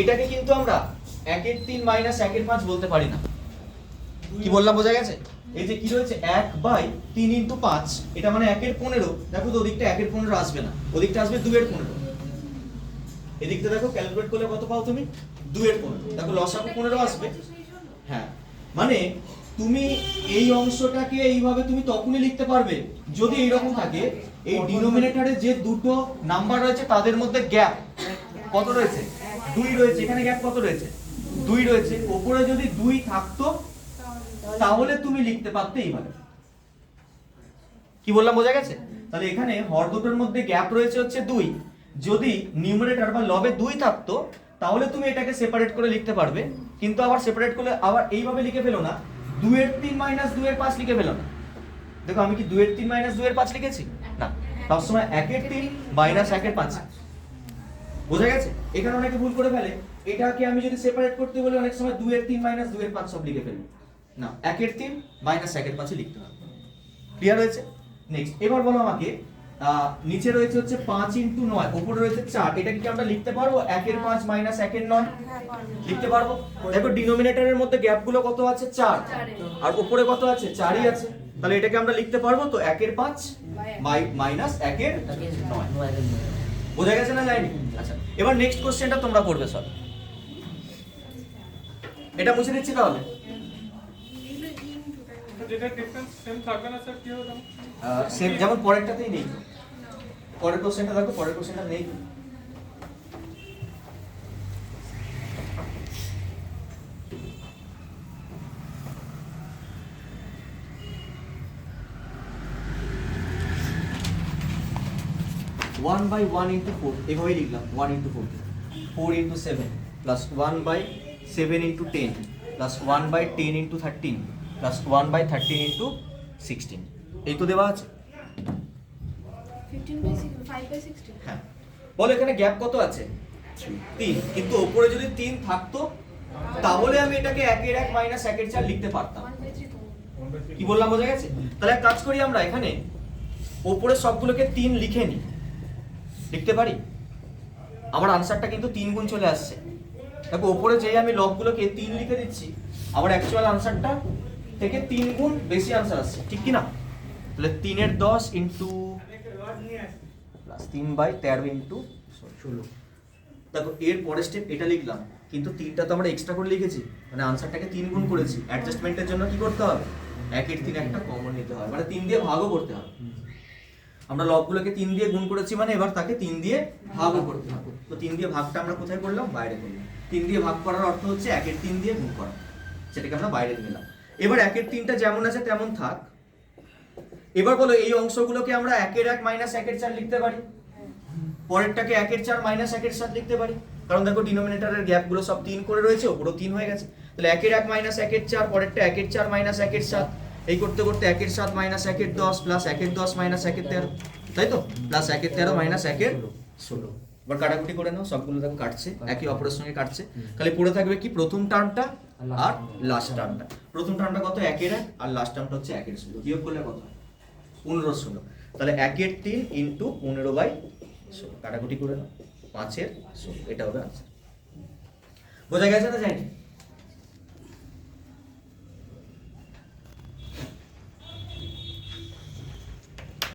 এটাকে কিন্তু আমরা একের তিন মাইনাস একের পাঁচ বলতে পারি না। কি বললাম, বোঝা গেছে? এই যে কি রয়েছে? এক বাই তিন ইন্টু পাঁচ, এটা মানে একের পনেরো। দেখো তো ওদিকটা একের পনেরো আসবে না, ওদিকটা আসবে দুয়ের পনেরো। এদিকটা দেখো ক্যালকুলেট করলে কত পাও তুমি? দুয়ের পনেরো। দেখো লসাগু পনেরো আসবে। হ্যাঁ মানে তুমি এই অংশটাকে এইভাবে তুমি তখনই লিখতে পারবে যদি এইরকম থাকে, এই ডিনোমিনেটরে যে দুটো নাম্বার রয়েছে তাদের মধ্যে গ্যাপ কত রয়েছে? দুই রয়েছে, এখানে গ্যাপ কত রয়েছে? দুই রয়েছে, ওপরে যদি দুই থাকতো, তাহলে তুমি লিখতে পারতে এইভাবে। কি বললাম, বোঝা গেছে? তাহলে এখানে হর দুটোর মধ্যে গ্যাপ রয়েছে হচ্ছে দুই। যদি নিউমারেটর বা লবে দুই থাকতো, তাহলে তুমি এটাকে সেপারেট করে লিখতে পারবে। কিন্তু আবার সেপারেট করলে, আবার এইভাবে লিখে ফেলো না। দুয়ের তিন মাইনাস দুয়ের পাঁচ লিখে ফেলো না। দেখো, আমি কি দুয়ের তিন মাইনাস দুয়ের পাঁচ লিখেছি? না। সবসময় একের তিন মাইনাস একের পাঁচ। বোঝা গেছে? এখানে অনেকে ভুল করে ফেলে। এটাকে আমি যদি সেপারেট করতে বলি অনেক সময় দুয়ের তিন মাইনাস দুয়ের পাঁচ সব লিখে ফেলি না একের তিন মাইনাস একের পাঁচে লিখতে হবে। ক্লিয়ার হয়েছে? নেক্সট এবার বলো আমাকে নিচে রয়েছে হচ্ছে পাঁচ ইন্টু নয় উপরে রয়েছে চার। এটা কি আমরা লিখতে পারব? একের পাঁচ মাইনাস একের নয়? লিখতে পারব? দেখো ডিনোমিনেটরের মধ্যে গ্যাপগুলো কত আছে? চার। আর উপরে কত আছে? চারই আছে। তাহলে এটাকে আমরা লিখতে পারব তো একের পাঁচ মাইনাস একের নয়। বোঝা গেছে না যায়নি? আচ্ছা এবার নেক্সট কোশ্চেনটা তোমরা করবে সব। এটা মুছে দিচ্ছি তাহলে? যেমন পরেরটাতেই নেই। পরের কোশ্চেনটা দেখো পরের কোশ্চেনটা নেই। One by one into four এভাবেই লিখলাম one into four four into seven plus one by seven into ten plus one by ten into thirteen plus one by thirteen into sixteen এই তো দেওয়া আছে? হ্যাঁ। বলো এখানে গ্যাপ কত আছে? তিন। কিন্তু ওপরে যদি তিন থাকতো তাহলে আমি এটাকে একের এক মাইনাস একের চার লিখতে পারতাম. কি বললাম বোঝা গেছে? তাহলে এক কাজ করি আমরা এখানে। ওপরে সবগুলোকে তিন লিখে নিই। লিখতে পারি? আমার আনসারটা কিন্তু তিন গুণ চলে আসছে। দেখো, ওপরে যেই আমি লবগুলোকে তিন লিখে দিচ্ছি, আমার অ্যাকচুয়াল আনসারটা থেকে তিন গুণ বেশি আনসার আসছে। ঠিক কি না তাহলে তিনের দশ ইন্টু প্লাস তিন বাই তেরো ইন্টু ষোলো। দেখো, এর পরের স্টেপ এটা লিখলাম, কিন্তু তিনটা তো আমরা এক্সট্রা করে লিখেছি। মানে আনসারটাকে তিন গুণ করেছি। অ্যাডজাস্টমেন্টের জন্য কি করতে হবে? একের তিন একটা কমন নিতে হবে মানে তিন দিয়ে ভাগও করতে হবে। আমরা লবগুলোকে তিন দিয়ে গুণ করেছি মানে এবার তাকে তিন দিয়ে ভাগও করতে হবে। তো তিন দিয়ে ভাগটা আমরা কোথায় করলাম? বাইরে করলাম। তিন দিয়ে ভাগ করার অর্থ হচ্ছে একের তিন দিয়ে গুণ করা। সেটাকে আমরা বাইরে নিলাম। এবার একের তিনটা যেমন আছে তেমন থাক। এবার বলো, এই অংশগুলোকে আমরা একের এক মাইনাস একের চার লিখতে পারি। পরেরটাকে একের চার মাইনাস একের সাত লিখতে পারি। কারণ দেখো ডিনোমিনেটরের গ্যাপগুলো সব তিন করে রয়েছে, ওপরও তিন হয়ে গেছে। তাহলে একের এক মাইনাস একের চার, পরেরটা একের চার মাইনাস একের সাত। এই করতে করতে একের সাত মাইনাস একের দশ প্লাস একের দশ মাইনাস একের তেরো। তাই তো? প্লাস একের তেরো মাইনাস একের ষোলো। এবার কাটাকুটি করে নাও সবগুলো দেখো কাটছে একই অপরের সঙ্গে কাটছে। খালি পড়ে থাকবে কি? প্রথম টার্মটা আর লাস্ট টার্মটা। প্রথম টার্মটা কত? একের এক আর লাস্ট টার্মটা হচ্ছে একের ষোলো। বিয়োগ করলে কত? পনেরো ষোলো। তাহলে একের তিন ইন্টু পনেরো বাই ষোলো। কাটাকুটি করে নাও পাঁচের ষোলো। এটা হবে আনসার বোঝা গেছে না জানি?